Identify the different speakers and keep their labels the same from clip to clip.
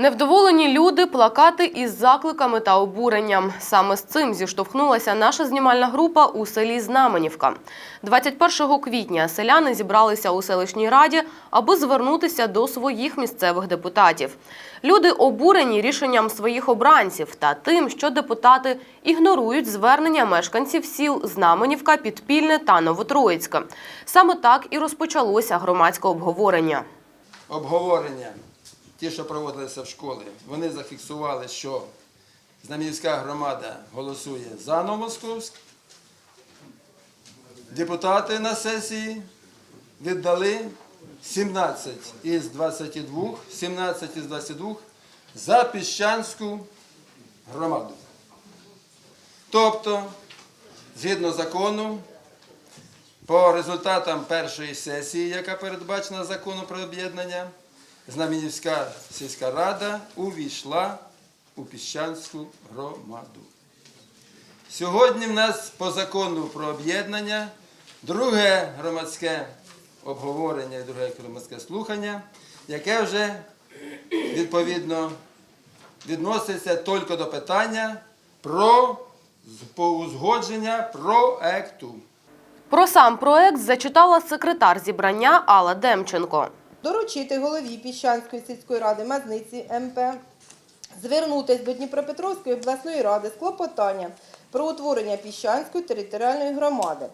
Speaker 1: Невдоволені люди, плакати із закликами та обуренням. Саме з цим зіштовхнулася наша знімальна група у селі Знаменівка. 21 квітня селяни зібралися у селищній раді, аби звернутися до своїх місцевих депутатів. Люди обурені рішенням своїх обранців та тим, що депутати ігнорують звернення мешканців сіл Знаменівка, Підпільне та Новотроїцьке. Саме так і розпочалося громадське обговорення.
Speaker 2: обговорення, ті, що проводилися в школі, вони зафіксували, що Знам'янська громада голосує за Новомосковськ. Депутати на сесії віддали 17 із 22, 17 із 22 за Піщанську громаду. Тобто, згідно закону, по результатам першої сесії, яка передбачена законом про об'єднання, Знам'янівська сільська рада увійшла у Піщанську громаду. Сьогодні в нас по закону про об'єднання друге громадське обговорення і друге громадське слухання, яке вже відповідно відноситься тільки до питання про узгодження проекту.
Speaker 1: Про сам проект зачитала секретар зібрання Алла Демченко.
Speaker 3: Доручити голові Піщанської сільської ради Мазниці МП звернутися до Дніпропетровської обласної ради з клопотанням про утворення Піщанської територіальної громади.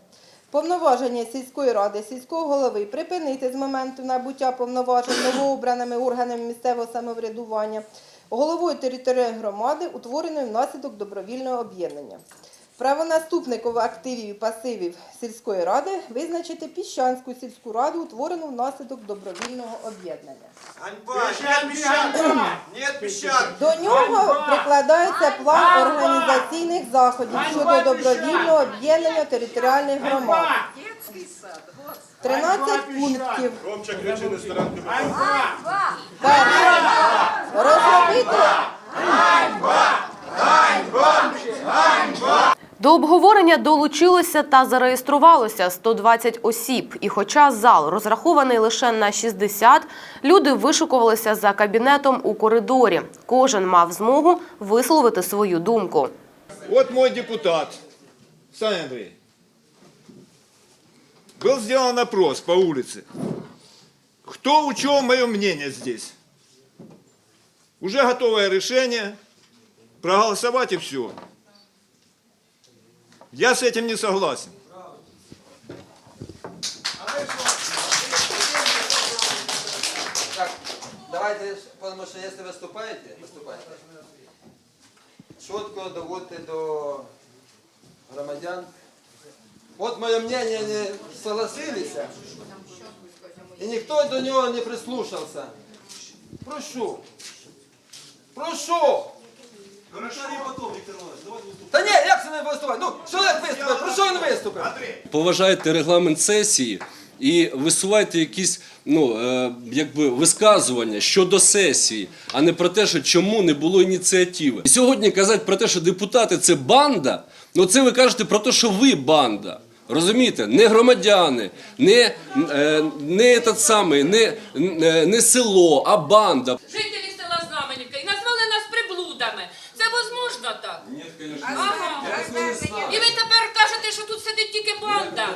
Speaker 3: Повноваження сільської ради, сільського голови припинити з моменту набуття повноважень новообраними органами місцевого самоврядування, головою територіальної громади, утвореної внаслідок добровільного об'єднання. Правонаступниково активів і пасивів сільської ради визначити Піщанську сільську раду, утворену внаслідок добровільного об'єднання. До нього прикладається план організаційних заходів щодо добровільного об'єднання територіальних громад. 13 пунктів. Розробити
Speaker 1: До обговорення долучилося та зареєструвалося 120 осіб. І хоча зал розрахований лише на 60, люди вишукувалися за кабінетом у коридорі. Кожен мав змогу висловити свою думку.
Speaker 4: Вот мой депутат, Саня Андрей. Был сделан опрос по улице. Кто учел мое мнение здесь? Уже готовое решение. Проголосовать и все. Я с этим не согласен.
Speaker 2: Так, давайте, тому що якщо виступаєте, виступайте. Чітко доводьте до громадян. От моє мнение не согласилися, і ніхто до нього не прислушався. Прошу. Прошу. Як це не виступати? Ну, чоловік виступить, про що він виступив?
Speaker 5: поважайте регламент сесії і висувайте якісь ну, е, якби висказування щодо сесії, а не про те, що чому не було ініціативи. І сьогодні казати про те, що депутати це банда, ну це ви кажете про те, що ви банда. Розумієте, не громадяни, не, е, не, этот самий, не, е, не село, а банда.
Speaker 6: жителі села Знаменівка і назвали нас приблудами. Це возможно І ви тепер кажете, що тут сидить тільки банда.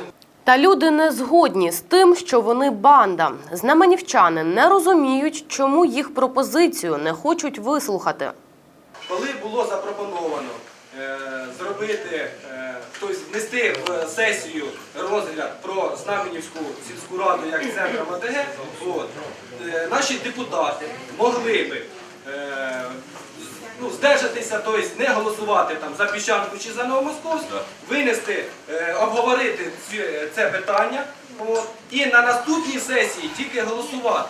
Speaker 1: Та люди не згодні з тим, що вони банда. Знаменівчани не розуміють, чому їх пропозицію не хочуть вислухати.
Speaker 7: Коли було запропоновано е, зробити, е, тобто внести в сесію розгляд про Знаменівську сільську раду як центр от, е, наші депутати могли би е, здержатися, тобто не голосувати там за Піщанку чи за Новомосковську, винести, е, обговорити ці- це питання от, і на наступній сесії тільки голосувати.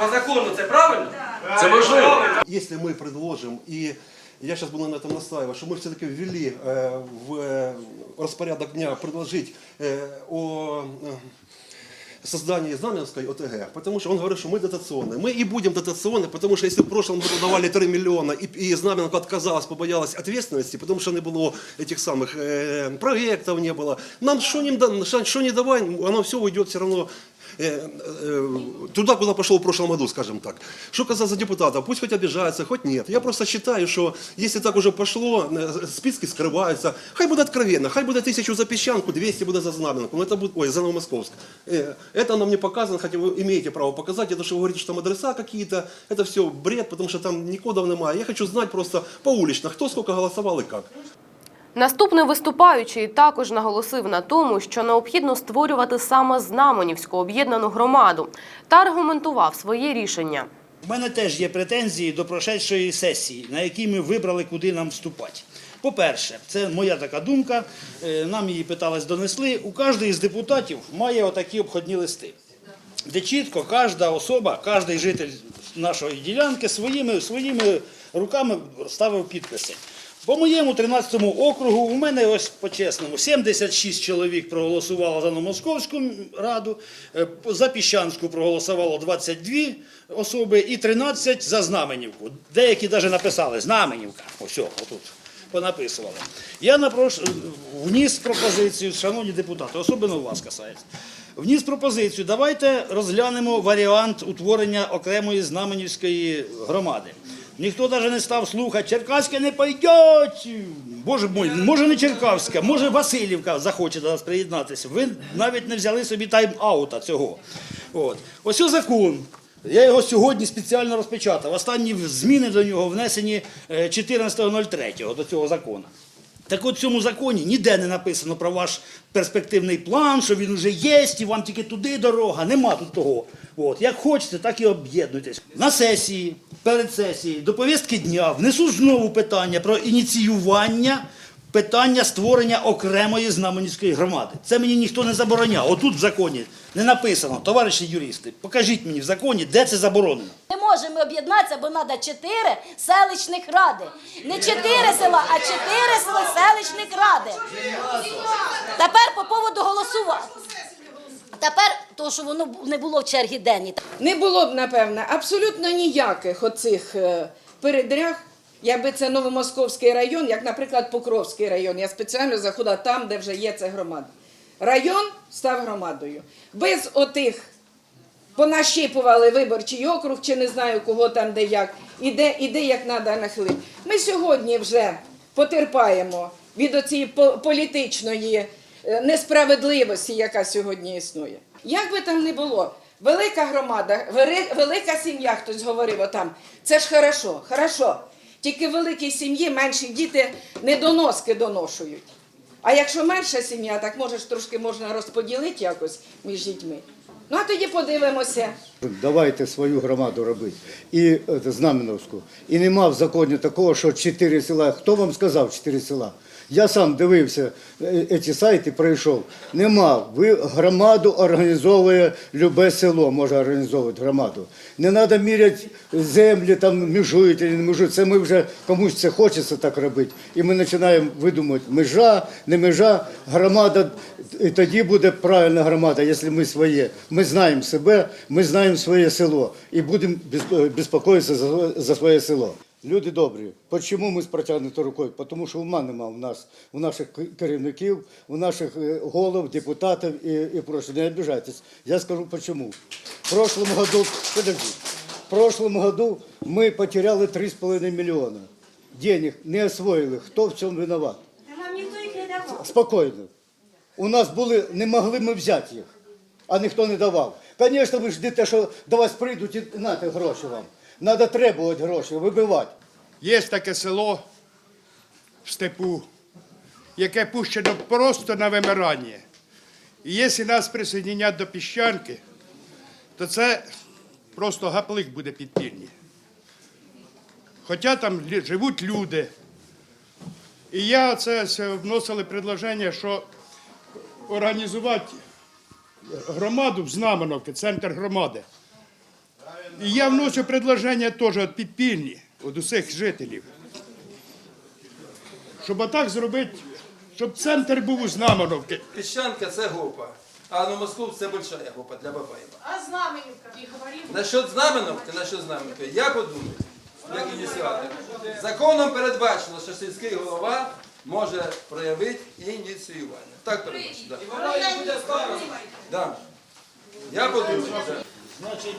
Speaker 7: По закону це правильно?
Speaker 5: Це можливо.
Speaker 7: Правильно.
Speaker 8: Если мы предложим, и я сейчас буду на этом настаивать, что мы все-таки ввели э, в э, распорядок дня предложить э, о э, создании Знаменской ОТГ, потому что он говорит, что мы дотационные. Мы и будем дотационны, потому что если в прошлом году давали 3 миллиона, и, и Знаменка отказалась, побоялась ответственности, потому что не было этих самых э, проектов, не было, нам что не, да- что не давай, оно все уйдет все равно э, э, туда, куда пошел в прошлом году, скажем так. Что касается депутатов, пусть хоть обижаются, хоть нет. Я просто считаю, что если так уже пошло, э, списки скрываются, хай будет откровенно, хай будет тысячу за песчанку, 200 будет за знаменку, ну это будет, ой, за Новомосковск. Э, Это нам не показано, хотя вы имеете право показать, это что вы говорите, что там адреса какие-то, это все бред, потому что там ни кодов немає. Я хочу знать просто поулично, кто сколько голосовал и как.
Speaker 1: Наступний виступаючий також наголосив на тому, що необхідно створювати саме Знаменівську об'єднану громаду та аргументував своє рішення.
Speaker 9: У мене теж є претензії до прошедшої сесії, на якій ми вибрали, куди нам вступати. По-перше, це моя така думка, е, нам її питались, донесли. У кожного з депутатів має отакі обходні листи, де чітко кожна особа, кожен житель нашої ділянки своїми, своїми руками ставив підписи. По моєму 13-му округу у мене ось по-чесному 76 чоловік проголосувало за Новомосковську раду, е, за Піщанську проголосувало 22 особи і 13 за Знаменівку. Деякі навіть написали Знаменівка. Ось, отут понаписували. Я напрош... вніс пропозицію, шановні депутати, особливо вас касається. Вніс пропозицію, давайте розглянемо варіант утворення окремої знаменівської громади. Ніхто навіть не став слухати, Черкаське не пойдеть. Боже мой, може не Черкаська, може Васильівка захоче до нас приєднатися. Ви навіть не взяли собі тайм-аута цього. От. Ось закон. Я його сьогодні спеціально розпечатав. Останні зміни до нього внесені е, 14.03 до цього закону. Так от в цьому законі ніде не написано про ваш перспективний план, що він вже є, і вам тільки туди дорога. Нема тут того. От. Як хочете, так і об'єднуйтесь. На сесії, перед сесією, до повістки дня внесу знову питання про ініціювання питання створення окремої знаменівської громади. Це мені ніхто не забороняв. Отут в законі не написано, товариші юристи, покажіть мені в законі, де це заборонено.
Speaker 10: Не можемо об'єднатися, бо треба чотири селищних ради. Не чотири села, а чотири села селищних ради. Тепер по поводу голосувати. Тепер, то, що воно не було в чергі денній.
Speaker 11: Не було б, напевне, абсолютно ніяких оцих е, передряг, якби це Новомосковський район, як, наприклад, Покровський район. Я спеціально заходила там, де вже є ця громада. Район став громадою. Без отих понащипували виборчий округ, чи не знаю кого там де як, іде, іде як треба нахилити. Ми сьогодні вже потерпаємо від оцієї по- політичної несправедливості, яка сьогодні існує. Як би там не було, велика громада, велика сім'я, хтось говорив отам, це ж хорошо, хорошо. Тільки в великій сім'ї менші діти недоноски доношують. А якщо менша сім'я, так може ж трошки можна розподілити якось між дітьми. Ну а тоді подивимося.
Speaker 12: Давайте свою громаду робити. І е, Знаменовську. І нема в законі такого, що чотири села. Хто вам сказав чотири села? Я сам дивився е, ці сайти, пройшов. Нема. Ви громаду організовує любе село, може організовувати громаду. Не треба міряти землі, там межують чи не межують. Це ми вже комусь це хочеться так робити. І ми починаємо видумувати межа, не межа, громада. І тоді буде правильна громада, якщо ми своє. Ми знаємо себе, ми знаємо своє село і будемо безпокоїтися за, своє село. Люди добрі, чому ми з протягнутою рукою? Тому що ума нема в нас, у наших керівників, у наших е, голов, депутатів і, і прошу. Не обіжайтесь. Я скажу чому. В прошлом году, подожди, в прошлом году мы потеряли 3,5 миллиона. Денег не освоили. Хто в цьому виноват? Спокійно. У нас були, не могли ми взяти їх, а ніхто не давав. Звісно, ви ждете, що до вас прийдуть і нате гроші вам. Треба требувати гроші, вибивати.
Speaker 13: Є таке село в степу, яке пущено просто на вимирання. І якщо нас присоединять до піщанки, то це просто гаплик буде підпільний. Хоча там живуть люди. І я це вносили предложення, що організувати громаду в Знаменовці, центр громади. І я вношу предложення теж от підпільні, від усіх жителів. Щоб отак зробити, щоб центр був у Знаменовці.
Speaker 2: Піщанка це гопа, а Новомосковськ це большая гопа для Бабаєва.
Speaker 11: А знаменівка?
Speaker 2: Насчет Знаменовки, насчет Знаменовки, я подумаю, як ініціатор. Законом передбачено, що сільський голова може проявити ініціювання. Так передбачено. Да. Да. Я подумаю.
Speaker 9: Значить,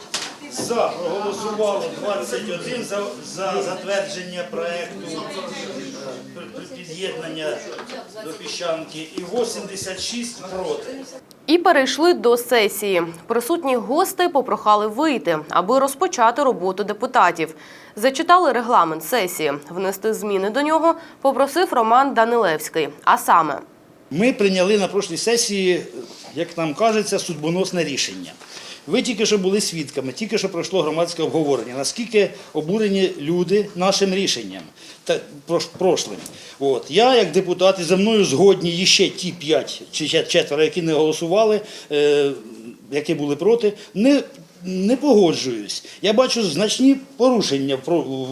Speaker 9: за проголосувало 21 за, за затвердження проекту під'єднання до піщанки і 86 проти.
Speaker 1: І перейшли до сесії. Присутніх гостей попрохали вийти, аби розпочати роботу депутатів. Зачитали регламент сесії. Внести зміни до нього попросив Роман Данилевський. А саме
Speaker 9: Ми прийняли на прошлій сесії, як нам кажеться, судьбоносне рішення. Ви тільки що були свідками, тільки що пройшло громадське обговорення. Наскільки обурені люди нашим рішенням та прошлим. От я, як депутат, і за мною згодні ще ті п'ять чи четверо, які не голосували, е, які були проти, не. Не погоджуюсь. Я бачу значні порушення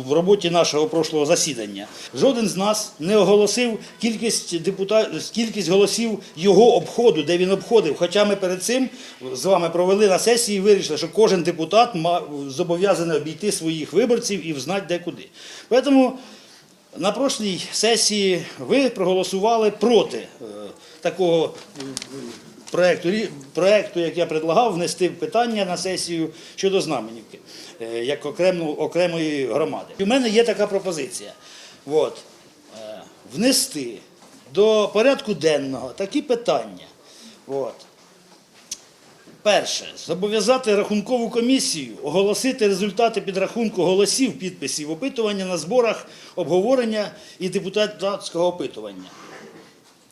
Speaker 9: в роботі нашого прошлого засідання. Жоден з нас не оголосив кількість депутат, кількість голосів його обходу, де він обходив. Хоча ми перед цим з вами провели на сесії і вирішили, що кожен депутат ма- зобов'язаний обійти своїх виборців і взнати де куди. Тому на прошлій сесії ви проголосували проти е, такого проекту, проекту, як я предлагав, внести питання на сесію щодо Знаменівки, е, як окремо, окремої громади. У мене є така пропозиція. От, е, внести до порядку денного такі питання. От. Перше, зобов'язати рахункову комісію оголосити результати підрахунку голосів, підписів, опитування на зборах, обговорення і депутатського опитування.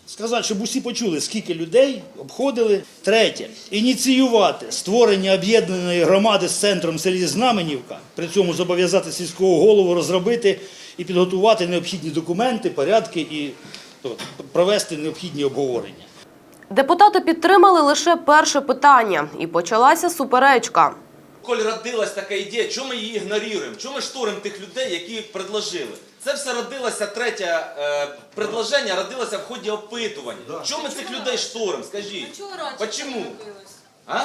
Speaker 9: Сказати, щоб усі почули, скільки людей обходили. Третє, ініціювати створення об'єднаної громади з центром в селі Знаменівка, при цьому зобов'язати сільського голову розробити і підготувати необхідні документи, порядки і то, провести необхідні обговорення.
Speaker 1: депутати підтримали лише перше питання, і почалася суперечка.
Speaker 14: Коль родилась така ідея, чому ми її ігноруємо? Чому ми штуримо тих людей, які предложили? Це все родилося третє е, предложення, родилося в ході опитування. Чому ми цих людей штуримо? Скажіть. Почему? А?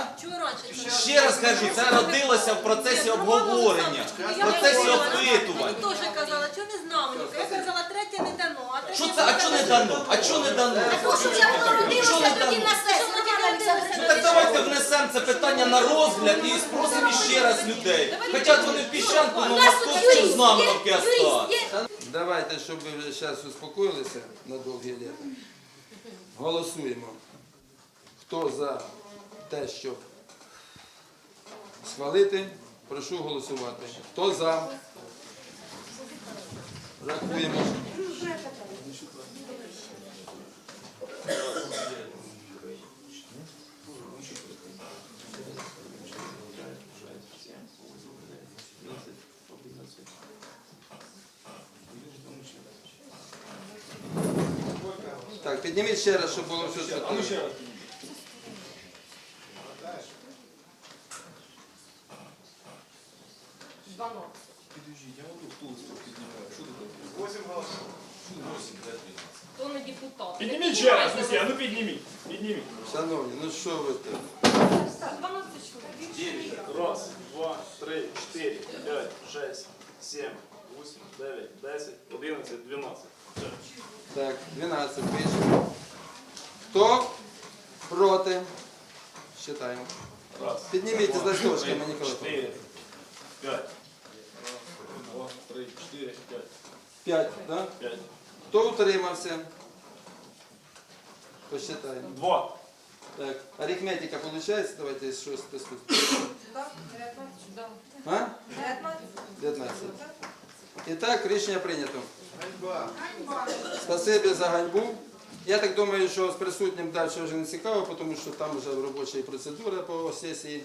Speaker 14: Ще раз кажу, це родилося в процесі обговорення, в процесі опитувань.
Speaker 6: теж казала, що не знав. Я казала, третє не дано.
Speaker 14: Що це? А що не дано? А що не дано? Що не дано? Ну так давайте це питання на розгляд і спросимо ще раз людей. Хочуть вони в піщанку, ну московську знаменовки остати.
Speaker 2: Давайте, щоб ви зараз успокоїлися на довгі літа. Голосуємо. Хто за те, щоб схвалити, прошу голосувати. Хто за? Рахуємо. Так, підніміть ще раз, щоб було все чутно.
Speaker 6: Хто не депутат?
Speaker 13: Підніміть ще раз, Люсія, ну підніміть. Підніміть.
Speaker 2: Шановні, ну що ви тут?
Speaker 6: 12 чоловік.
Speaker 13: Раз, два, три, чотири, п'ять, шесть, сім, вісім, дев'ять, десять, одинадцять, дванадцять.
Speaker 2: Так, 12 вийшло. Хто проти? Считаємо.
Speaker 13: Раз,
Speaker 2: Підніміть з
Speaker 13: два,
Speaker 2: листочками,
Speaker 13: три,
Speaker 2: Нікола.
Speaker 13: чотири, п'ять. Раз, два, три, чотири, п'ять.
Speaker 2: 5, так?
Speaker 13: П'ять.
Speaker 2: Хто утримався? Посчитаємо.
Speaker 13: Два.
Speaker 2: Так, арифметика виходить? Давайте щось тестуємо. А? 19. І так, рішення Спасибі за ганьбу. Я так думаю, що з присутнім далі вже не цікаво, тому що там вже робоча процедура по сесії.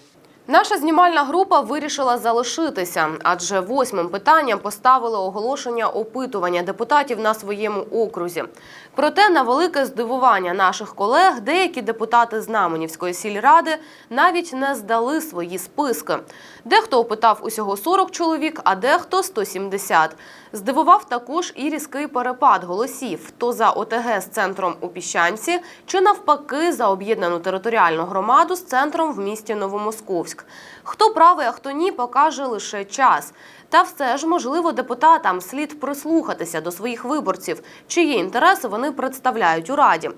Speaker 1: Наша знімальна група вирішила залишитися, адже восьмим питанням поставили оголошення опитування депутатів на своєму окрузі. Проте, на велике здивування наших колег, деякі депутати Знаменівської сільради навіть не здали свої списки. Дехто опитав усього 40 чоловік, а дехто 170. Здивував також і різкий перепад голосів: то за ОТГ з центром у Піщанці, чи навпаки за об'єднану територіальну громаду з центром в місті Новомосковськ. Хто правий, а хто ні, покаже лише час. Та все ж, можливо, депутатам слід прислухатися до своїх виборців, чиї інтереси вони представляють у раді.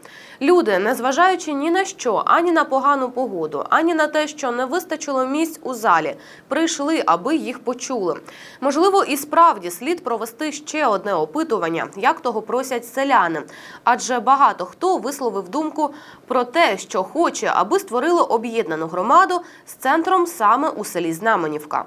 Speaker 1: Люди, незважаючи ні на що, ані на погану погоду, ані на те, що не вистачило місць у залі, прийшли, аби їх почули. Можливо, і справді слід провести ще одне опитування, як того просять селяни. Адже багато хто висловив думку про те, що хоче, аби створили об'єднану громаду з центром саме у селі Знаменівка.